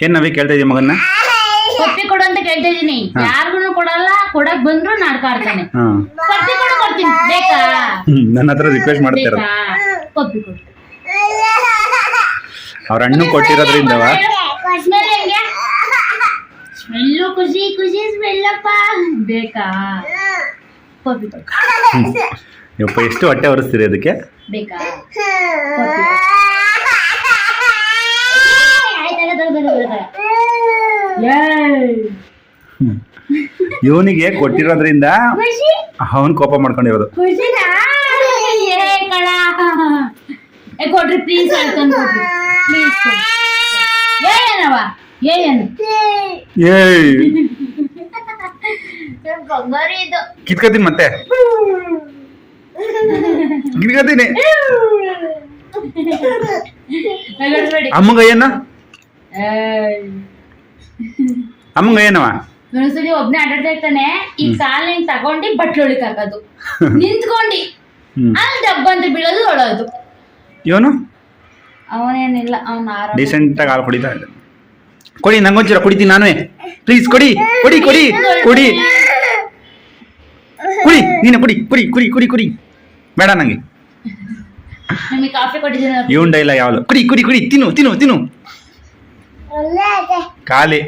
ಏನ್ ನವಿ ಕೇಳ್ತಾ ಇದೀಯ ಮಗನ್ನ? ಕೊಪ್ಪಿ ಕೊಡು ಅಂತ ಕೇಳ್ತಾ ಇದೀನಿ. ಯಾರಿಗೂ ಕೊಡಲ್ಲ ಕೊಡಕ್ ಬಂದ್ರು ನಾಡ್ಕಾಡ್ತಾನೆ ಹಾ. ಪಪ್ಪಿ ಕೊಡು ಕೊಡ್ತೀನಿ. ಬೇಕಾ? ನನ್ನ ಹತ್ರ ರಿಕ್ವೆಸ್ಟ್ ಮಾಡ್ತಾ ಇರೋದು ಬೇಕಾ? ಪಪ್ಪಿ ಕೊಡು. ಅವ್ರ ಹಣ್ಣು ಕೊಟ್ಟಿರೋದ್ರಿಂದವ ಸ್ಮೆಲ್ ಹೆಂಗೆ? ಸ್ಮೆಲ್ಲು ಖುಷಿ ಖುಷಿ ಸ್ಮೆಲ್ಲಪ್ಪ ಬೇಕಾ? ಕೊಪ್ಪಿ ಕೊಡು. ಯಪ್ಪ ಎಷ್ಟು ಹೊಟ್ಟೆ ಒರೆಸ್ತೀರಿ ಅದಕ್ಕೆ? ಬೇಕಾ? ಕೊಡು. ಆಯ್ತ್, ಆಯ್ತ್, ತಗೋ, ತಗೋ, ತಗೋ, ತಗೋ. ಏಯ್. ಇವನಿಗೆ ಕೊಟ್ಟಿರೋದ್ರಿಂದ ಖುಷಿ? ಅವನ್ ಕೋಪ ಮಾಡ್ಕೊಂಡಿರೋದು. ಕೊಡ್ರಿ ಪ್ಲೀಸ್ ಕಿತ್ಕೋತೀನಿ ಮತ್ತೆ. ಕಿತ್ಕೋತೀನಿ ಅಮ್ಮಂಗ ಏನ? ಅಮ್ಮಗ ಏನವ? ಒಂದ್ಸಲಿ ಒಬ್ನೇ ಅಡ್ಡಾಡ್ತಾ ಇರ್ತಾನೆ ಈ ಕಾಲ್ ಹಿಂಗ್ ತಗೊಂಡು ಬಟ್ಲೊಳಿಕ್ ಹಾಕೋದು ನಿಂತ್ಕೊಂಡಿ. ಅಲ್ಲಿ ಡಬ್ಬ ಅಂತ ಬೀಳೋದು ಒಳೋದು ಇವನು? ಅವನೇನಿಲ್ಲ ಅವನ ಆರಾಮ ಡೀಸೆಂಟ್ ಆಗಿ ಹಾಲು ಕುಡಿತಾ ಇದ್ದ ಕೊಡಿ ನಂಗೊಂಚೂರ ಕುಡಿತೀನಿ ನಾನುವೇ. ಪ್ಲೀಸ್ ಕೊಡಿ ಕೊಡಿ ಕೊಡಿ ಕೊಡಿ. ಕುಡಿ ನೀನು ಕುಡಿ ಕುಡಿ ಕುಡಿ ಕುಡಿ ಕುಡಿ. ಬೇಡ ನಂಗೆ. ನಿಮಗೆ ಕಾಫಿ ಕೊಟ್ಟಿದ್ದೀನಿ. ಇವನ್ ಡೈಲಾಗ್ ಯಾವ್ದು? ಕುಡಿ ಕುಡಿ ಕುಡಿ ತಿನ್ನು ತಿನ್ನು ತಿನ್ನು. ಖಾಲಿ.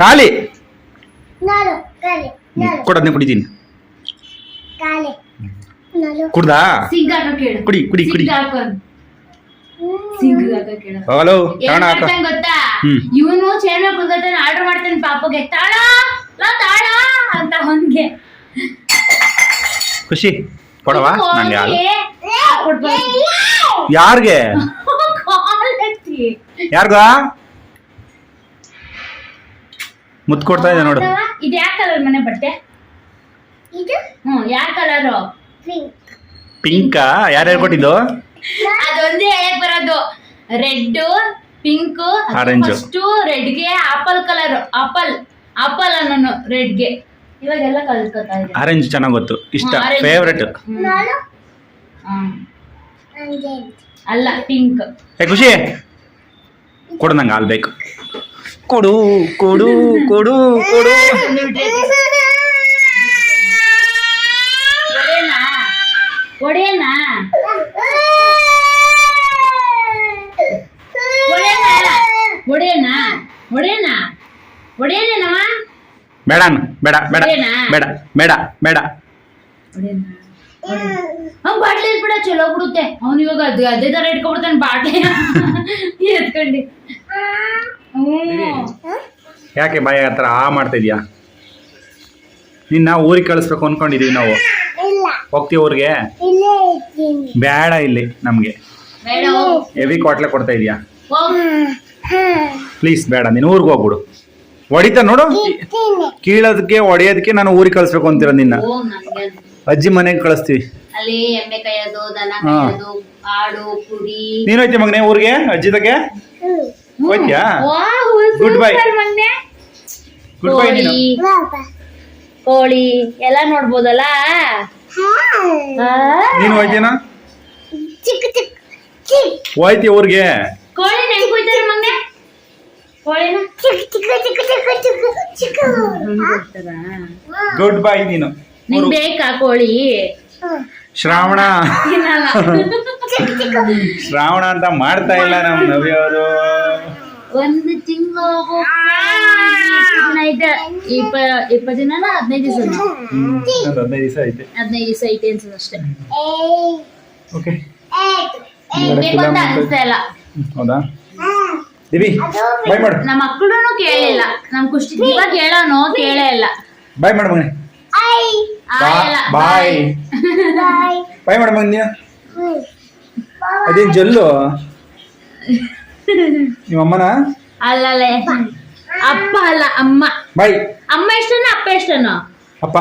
ಖಾಲಿ. ಕೊಡೋದನ್ನ ಕುಡಿತೀನಿ. ಕುಡ್ದಾ? ಕುಡಿ ಕುಡಿ ಕುಡಿ. ಹಲೋ ಕಾಣ ಹಾಕ. ಇವನು ಚೇನ ಕುದತಾನೆ ಆರ್ಡರ್ ಮಾಡ್ತಾನೆ ಪಾಪಗೆ ತಾಳ ಲಾ ತಾಳ? ಅಂತ ಅವನ್ಗೆ. ಖುಷಿ. ಕೊಡವಾ? ನಂಗೆ ಹಾಲು. ಯಾರ್ಗೆ? ಕಾಲ್ ಎತ್ತಿ. ಯಾರ್ಗ? ಮುತ್ತು ಕೊಡ್ತಾ ಇದೆ ನೋಡು. ಇದು ಯಾವ ಕಲರ್ ಮನೆ ಬಟ್ಟೆ? ಹ್ಮ್ ಯಾವ ಕಲರು ಪಿಂಕಾ? ಯಾರು ಕೊಟ್ಟಿದ್ದು ಅದೊಂದೇ ಹೇಳಕ್ ಬರೋದು. ರೆಡ್ ಪಿಂಕ್ ಆರೆಂಜ್ ಫಸ್ಟ್ ರೆಡ್ಗೆ ಆಪಲ್ ಕಲರ್ ಆಪಲ್ ಆಪಲ್ ಅನ್ನೋನು ರೆಡ್ಗೆ ಇವಾಗೆಲ್ಲ ಕಲ್ತ್ಕೊತಾ ಇದೆ ಆರೆಂಜ್ ಚೆನ್ನಾಗಿ ಗೊತ್ತು. ಇಷ್ಟ. Favourite hmm. ಅಲ್ಲ ಪಿಂಕ್ ಏ ಖುಷಿ. ಕೊಡು ನಂಗೆ ಆಲ್ಬೇಕು ಬೇಕು. ಕೊಡು ಕೊಡು ಕೊಡು ಕೊಡು. ಬೇಡ ಬೇಡ ಬೇಡ? ಬೇಡ ಬೇಡ. ಬಾಟ್ಲಿ ಇಟ್ಬಿಡ ಚಲೋ ಬಿಡುತ್ತೆ ಅವ್ನು ಇವಾಗ ಅದು ತರ ಇಟ್ಕೊಬಿಡ್ತಾನೆ ಬಾಟ್ಲಿ. ಎತ್ಕೊಂಡು. ಯಾಕೆ ಬಾಯ ಹತ್ರ ಆ ಮಾಡ್ತಾ ಇದೀಯಾ? ನಿನ್ನ ಊರಿಗೆ ಕಳಿಸ್ಬೇಕು ಅನ್ಕೊಂಡಿದೀವಿ ನಾವು. ಹೋಗ್ತೀವಿ ಊರಿಗೆ? ಬೇಡ ಇಲ್ಲಿ ನಮ್ಗೆ. ಬೇಡ. ಹೋಗು. ಹೆವಿ ಕ್ವಾಟ್ಲೆ ಕೊಡ್ತಾ ಇದೀಯಾ? ಹೋಗು ಪ್ಲೀಸ್ ಬೇಡ ನೀನು ಊರಿಗೆ ಹೋಗ್ಬಿಡು. ಹೊಡಿತಾ ನೋಡು. ಕೀಳೋದಕ್ಕೆ ಹೊಡೆಯೋದಕ್ಕೆ ನಾನು ಊರಿಗೆ ಕಳಿಸ್ಬೇಕು ಅಂತೀರ ನಿನ್ನ. ಅಜ್ಜಿ ಮನೆಗೆ ಕಳಿಸ್ತೀವಿ. ನೀನು ಹೋಯ್ತಿ ಮಗನೇ ಊರಿಗೆ ಅಜ್ಜಿದಕ್ಕೆ ಹೋಯ್ತ್ಯಾ? ವಾಹ್, ಬೈ. ಗುಡ್ ಬೈ ನೀನು. ಕೋಳಿ. ಕೋಳಿ. ಎಲ್ಲ ನೋಡ್ಬೋದಲ್ಲ? ನೀನು ಹೋಯ್ತೇನಾ ಚಿಕ್ಕ ಚಿಕ್ಕ ಹೋಯ್ತಿ ಊರಿಗೆ. ಕೋಳಿ ಹೆಂಗ್ ಮೊನ್ನೆ ಕೋಳಿನ? ಗುಡ್ ಬೈ ನೀನು. ನಿಂಗ್ ಬೇಕಾ ಕೋಳಿ? ಶ್ರಾವಣ. ಶ್ರಾವಣ ಅಂತ ಮಾಡ್ತಾ ಇಲ್ಲ ನಮ್ ನವಿಯವರು. ಒಂದು ತಿಂಗಳು ಐತೆ ಇಪ್ಪ ಇಪ್ಪತ್ತು ದಿನನ ಹದಿನೈದು ದಿವಸ ಹದಿನೈದು ದಿವಸ ಐತೆ. ಹದಿನೈದು ದಿವಸ ಐತೆ ಅನ್ಸುತ್ತೆ ಅಷ್ಟೇ. ಓಕೆ. ಏ, ಬೇಕು ಅಂತ ಅನಿಸ್ತಾ ಇಲ್ಲ ಹೌದಾ? ದಿವಿ ಬೈ ಮಾಡು. ನಮ್ಮ ಮಕ್ಕಳು ಕೇಳಿಲ್ಲ. ನಮ್ ಖುಷಿ ಇವಾಗ ಕೇಳೋನು ಕೇಳೇ ಇಲ್ಲ. ಬೈ ಮಾಡು ಮಗನೇ. ಬಾಯ್ ಬೈ ಮಾಡು ಮಗನ್ ನೀನು. ಅದೇನ್ ಜಲ್ಲು? ನಿಮ್ಮ ಅಮ್ಮನ ಅಲ್ಲಲ್ಲೇ ಅಪ್ಪ ಅಲ್ಲ ಅಮ್ಮ. ಬೈ. ಅಮ್ಮ ಎಷ್ಟನ ಅಪ್ಪ ಎಷ್ಟನ? ಅಪ್ಪ.